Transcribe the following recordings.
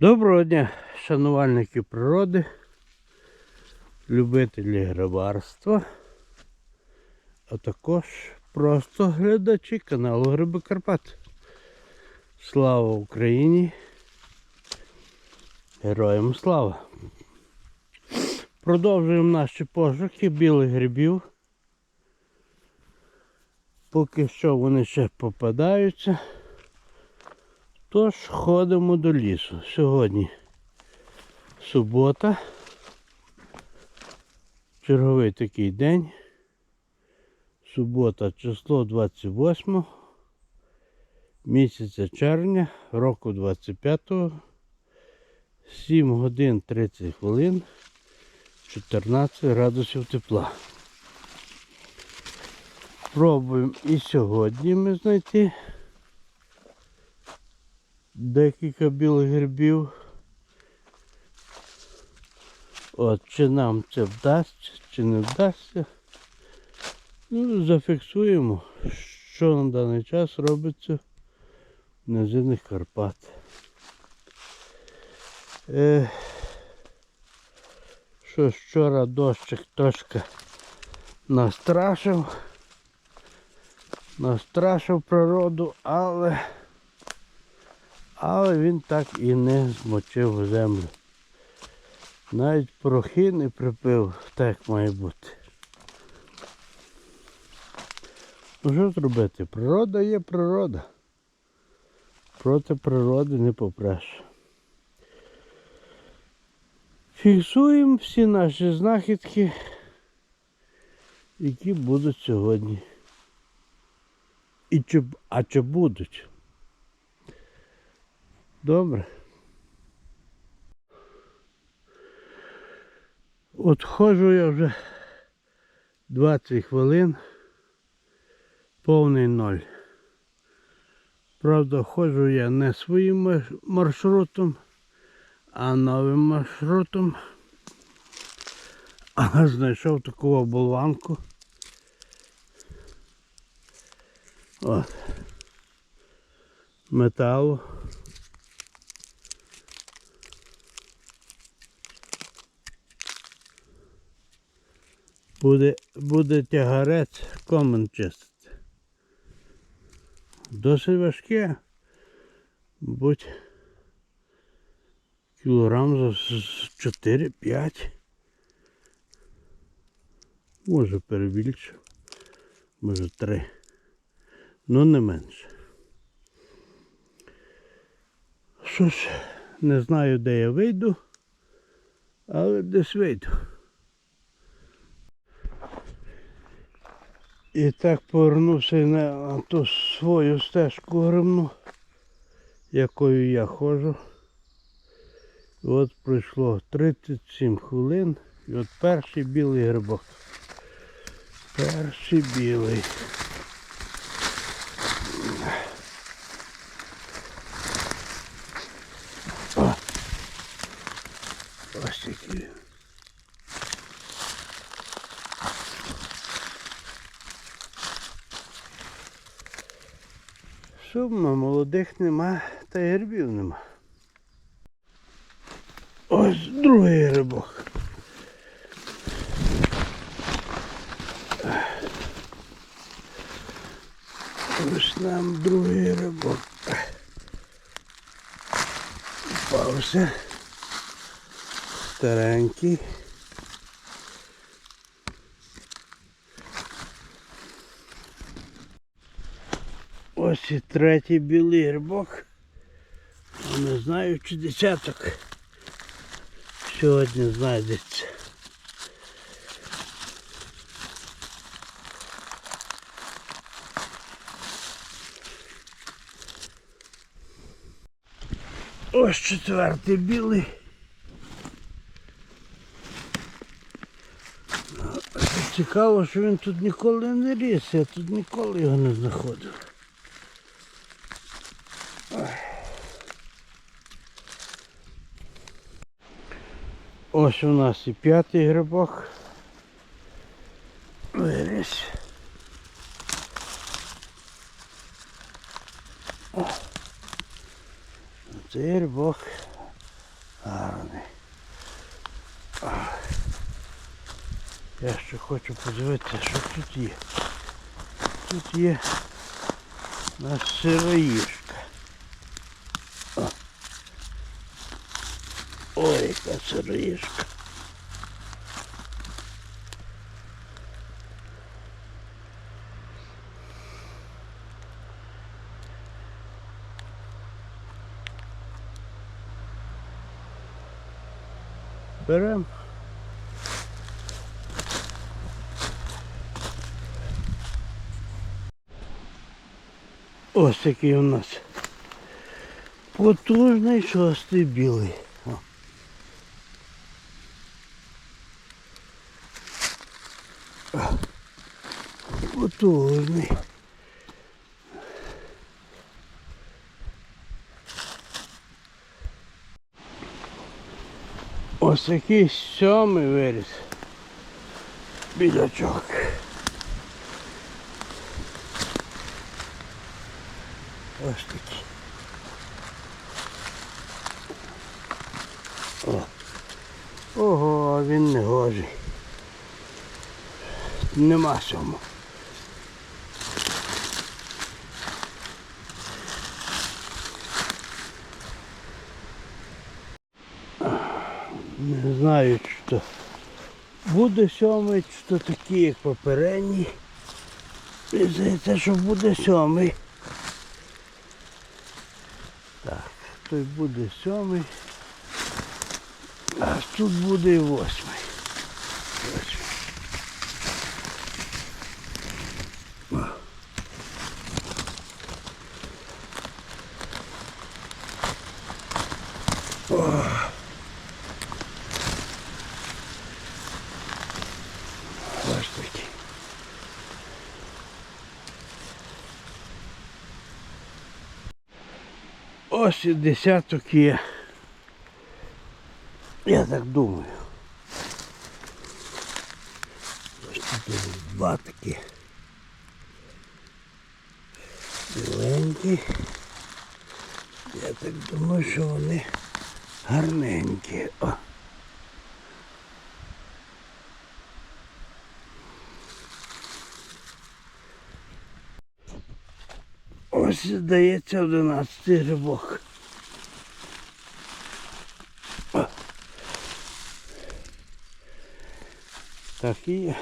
Доброго дня, шанувальники природи, любителі грибарства, а також просто глядачі каналу Гриби Карпат. Слава Україні! Героям слава! Продовжуємо наші пошуки білих грибів. Поки що вони ще попадаються. Тож ходимо до лісу. Сьогодні субота. Черговий такий день. Субота, число 28 місяця червня, року 25-го, 7 годин 30 хвилин, 14 градусів тепла. Пробуємо і сьогодні ми знайти декілька білих грибів. От, чи нам це вдасться, чи не вдасться. Ну, зафіксуємо, що на даний час робиться в низинних Карпат. Е, що вчора дощик трошки настрашив. Настрашив природу, але але він так і не змочив землю. Навіть порохи не припив, так має бути. Ну що зробити? Природа є природа. Проти природи не попреш. Фіксуємо всі наші знахідки, які будуть сьогодні. І чи, а чи будуть? Добре. От ходжу я вже 20 хвилин, повний ноль. Правда, ходжу я не своїм маршрутом, а новим маршрутом. А знайшов таку болванку. От. Металу. Буде, буде тягарець комен чистити. Досить важке. Будь кілограм за 4-5. Може перебільшив. Може 3. Ну не менше. Що ж, не знаю, де я вийду, але десь вийду. І так повернувся на ту свою стежку гримну, якою я ходжу. От пройшло 37 хвилин. І от перший білий грибок. Перший білий. Ось такий. Сумно, молодих нема, та й грибів нема. Ось другий грибок. Ось нам другий грибок. Попався. Старенький. Ось і третій білий грибок. А Не знаю, чи десяток сьогодні знайдеться. Ось четвертий білий. Цікаво, що він тут ніколи не ріс, я тут ніколи його не знаходив. Ось у нас і п'ятий грибок. Виріс. Цей грибок Гарний. Я ще хочу подивитися, що тут є. Тут є наш сироїшка. Ой, яка сироїшка. Беремо. Ось такий у нас потужний шостий білий. Потужний. Ось такий сьомий виріс. Білячок. Ось такий. О. Ого, він не гожий. Нема сьому. Не знаю, чи то буде сьомий, чи то такий, як попередній. Мені Здається, що буде сьомий. Так, той буде сьомий. А тут буде і восьмий. Восьмий. О. О. Ось такий. Ось і десяток є. Я так думаю. Ось тут два такі. Біленькі. Я так думаю, що вони гарненькі. О. Ось здається 11 грибок. Так і.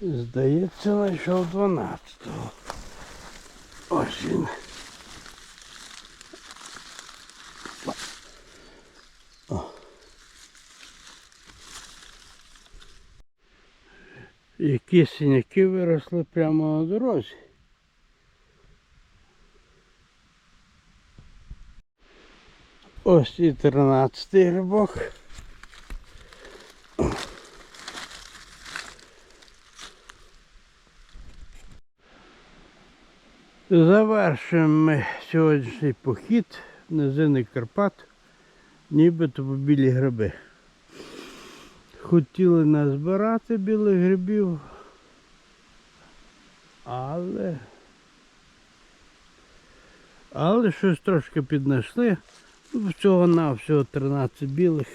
Здається, знайшов 12-го. Ось він. Які синяки виросли прямо на дорозі. Ось і 13 грибок. Завершуємо ми сьогоднішній похід в низини Карпат, нібито по білі гриби. Хотіли назбирати білих грибів, але але щось трошки піднайшли. Всього на всього 13 білих.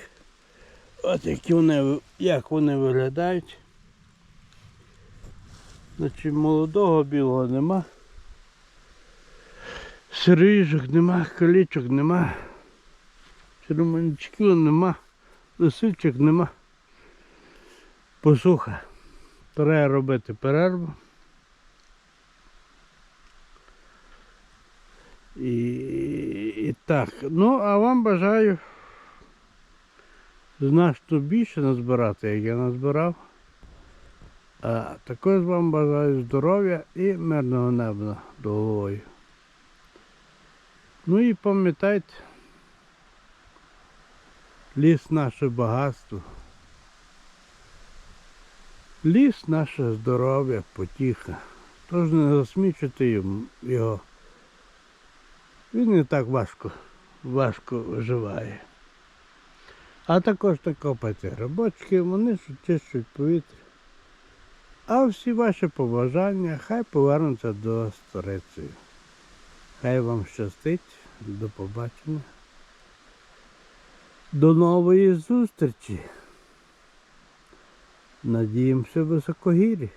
От які вони, як вони виглядають. Значить молодого білого нема. Сирижок нема, колічок нема. Черманчиків нема, лисичок нема. Посуха. Треба робити перерву. І так. Ну, а вам бажаю значно більше назбирати, як я назбирав. А також вам бажаю здоров'я і мирного неба над головою. Ну і пам'ятайте, ліс наше багатство. Ліс наше здоров'я, потіха. Тож не засмічуйте його. Він не так важко, важко виживає. А також так копайте грибочки, вони ж чищують повітря. А всі ваші побажання хай повернуться до сторицею. Хай вам щастить. До побачення. До нової зустрічі. Надіємося високогірі.